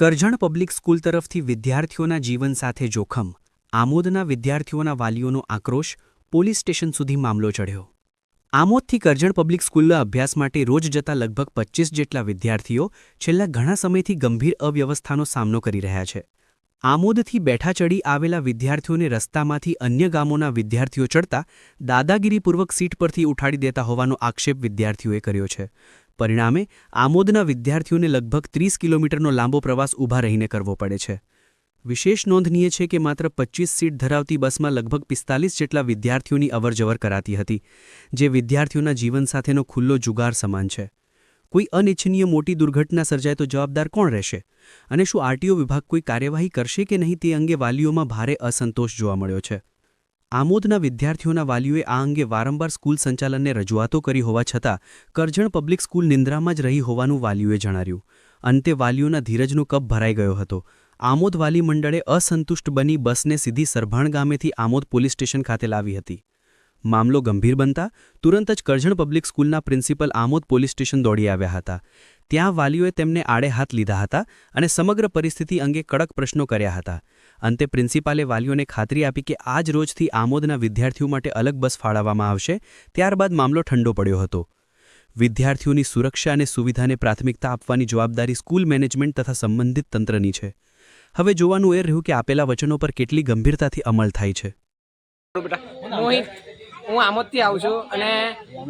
Karjan public school તરફથી વિદ્યાર્થીઓના જીવન સાથે જોખમ, આમોદના વિદ્યાર્થીઓના વાલીઓનો આક્રોશ, પોલીસ સ્ટેશન સુધી મામલો ચઢ્યો આમોદથી કરજણ પબ્લિક સ્કૂલના અભ્યાસ માટે રોજ જતા લગભગ પચ્ચીસ જેટલા વિદ્યાર્થીઓ છેલ્લા ઘણા સમયથી ગંભીર અવ્યવસ્થાનો સામનો કરી રહ્યા છે. આમોદથી બેઠા ચડી આવેલા વિદ્યાર્થીઓને રસ્તામાંથી અન્ય ગામોના વિદ્યાર્થીઓ ચડતા દાદાગીરીપૂર્વક સીટ પરથી ઉઠાડી દેતા હોવાનો આક્ષેપ વિદ્યાર્થીઓએ કર્યો છે. પરિણામે આમોદના વિદ્યાર્થીઓને લગભગ ત્રીસ કિલોમીટરનો લાંબો પ્રવાસ ઊભા રહીને કરવો પડે છે. વિશેષ નોંધનીય છે કે માત્ર પચ્ચીસ સીટ ધરાવતી બસમાં લગભગ પિસ્તાલીસ જેટલા વિદ્યાર્થીઓની અવરજવર કરાતી હતી, જે વિદ્યાર્થીઓના જીવન સાથેનો ખુલ્લો જુગાર સમાન છે. કોઈ અનિચ્છનીય મોટી દુર્ઘટના સર્જાય તો જવાબદાર કોણ રહેશે? અને શું આરટીઓ વિભાગ કોઈ કાર્યવાહી કરશે કે નહીં તે અંગે વાલીઓમાં ભારે અસંતોષ જોવા મળ્યો છે? આમોદના વિદ્યાર્થીઓના વાલીઓએ આ અંગે વારંવાર સ્કૂલ સંચાલનને રજૂઆતો કરી હોવા છતાં કરજણ પબ્લિક સ્કૂલ નિંદ્રામાં જ રહી હોવાનું વાલીઓએ જણાવ્યું અંતે વાલીઓના ધીરજનો કપ ભરાઈ ગયો હતો. આમોદ વાલી મંડળે અસંતુષ્ટ બની બસને સીધી સરભાણ ગામેથી આમોદ પોલીસ સ્ટેશન ખાતે લાવી હતી. મામલો ગંભીર બનતા તુરંત જ કરજણ પબ્લિક સ્કૂલના પ્રિન્સિપલ આમોદ પોલીસ સ્ટેશન દોડી આવ્યા હતા. ત્યાં વાલીઓએ તેમને આડે હાથ લીધા હતા અને સમગ્ર પરિસ્થિતિ અંગે કડક પ્રશ્નો કર્યા હતા. અંતે પ્રિન્સિપાલે વાલીઓને ખાતરી આપી કે આજ રોજથી આમોદના વિદ્યાર્થીઓ માટે અલગ બસ ફાળવવામાં આવશે. ત્યારબાદ મામલો ઠંડો પડ્યો હતો. વિદ્યાર્થીઓની સુરક્ષા અને સુવિધાને પ્રાથમિકતા આપવાની જવાબદારી સ્કૂલ મેનેજમેન્ટ તથા સંબંધિત તંત્રની છે. હવે જોવાનું એ રહ્યું કે આપેલા વચનો પર કેટલી ગંભીરતાથી અમલ થાય છે. હું આમોદથી આવું છું અને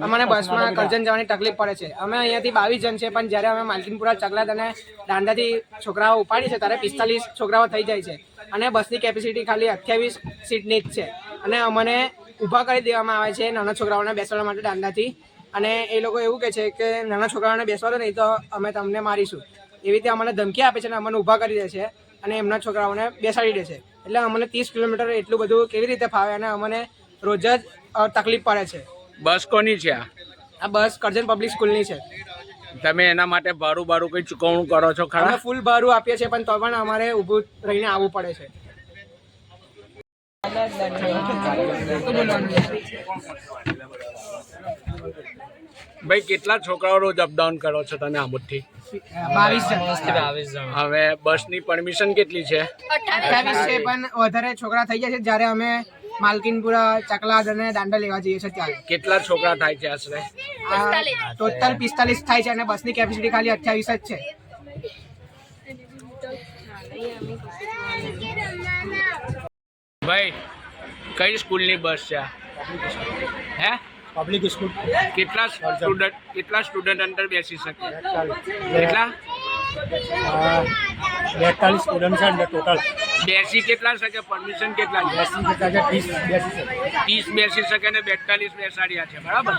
અમને બસમાં કરજણ જવાની તકલીફ પડે છે. અમે અહીંયાથી બાવીસ જણ છે પણ જ્યારે અમે માલકીનપુરા ચકલાદ અને દાંડાથી છોકરાઓ ઉપાડી છે, ત્યારે પિસ્તાલીસ છોકરાઓ થઈ જાય છે. અને બસની કેપેસિટી ખાલી અઠ્યાવીસ સીટની જ છે. અને અમને ઊભા કરી દેવામાં આવે છે નાના છોકરાઓને બેસવા માટે દાંડાથી. અને એ લોકો એવું કહે છે કે નાના છોકરાઓને બેસવા દો, નહીં તો અમે તમને મારીશું. એવી રીતે અમને ધમકી આપે છે અને અમને ઊભા કરી દે છે અને એમના છોકરાઓને બેસાડી દે છે. એટલે અમને ત્રીસ કિલોમીટર એટલું બધું કેવી રીતે ફાવે અને અમને રોજ જ તકલીફ પડે છે. બસ કોની છે આ? આ બસ કરજણ પબ્લિક સ્કૂલની છે. તમે એના માટે ભાડું ભાડું કંઈ ચૂકવણું કરો છો અમે ખરા ફૂલ ભાડું આપીએ છીએ પણ તો પણ અમારે ઊભું રહીને આવવું પડે છે. ભાઈ કેટલા છોકરાઓ રોજ અપડાઉન કરો છો તમે આમોદથી? હવે બસની પરમિશન કેટલી છે? છે પણ વધારે છોકરા થઈ જાય છે જ્યારે અમે માલકીનપુરા ચકલાદ અને દાંડા લેવા જઈએ છીએ ત્યારે કેટલા છોકરા થાય છે આશરે? ટોટલ પિસ્તાલીસ થાય છે અને બસની કેપેસિટી ખાલી અઠ્યાવીસ જ છે. ભાઈ કઈ સ્કૂલની બસ છે હે? પબ્લિક સ્કૂલ કેટલા સ્ટુડન્ટ કેટલા સ્ટુડન્ટ અંદર બેસી શકે? કેટલા? બેતાલીસ સ્ટુડન્ટ છે ને ટોટલ બેસી કેટલા શકે? પરમિશન કેટલા બેસી કેટલા છે? ત્રીસ બેસી શકે. ત્રીસ બેસી શકે ને બેતાલીસ બેસાડ્યા છે બરાબર?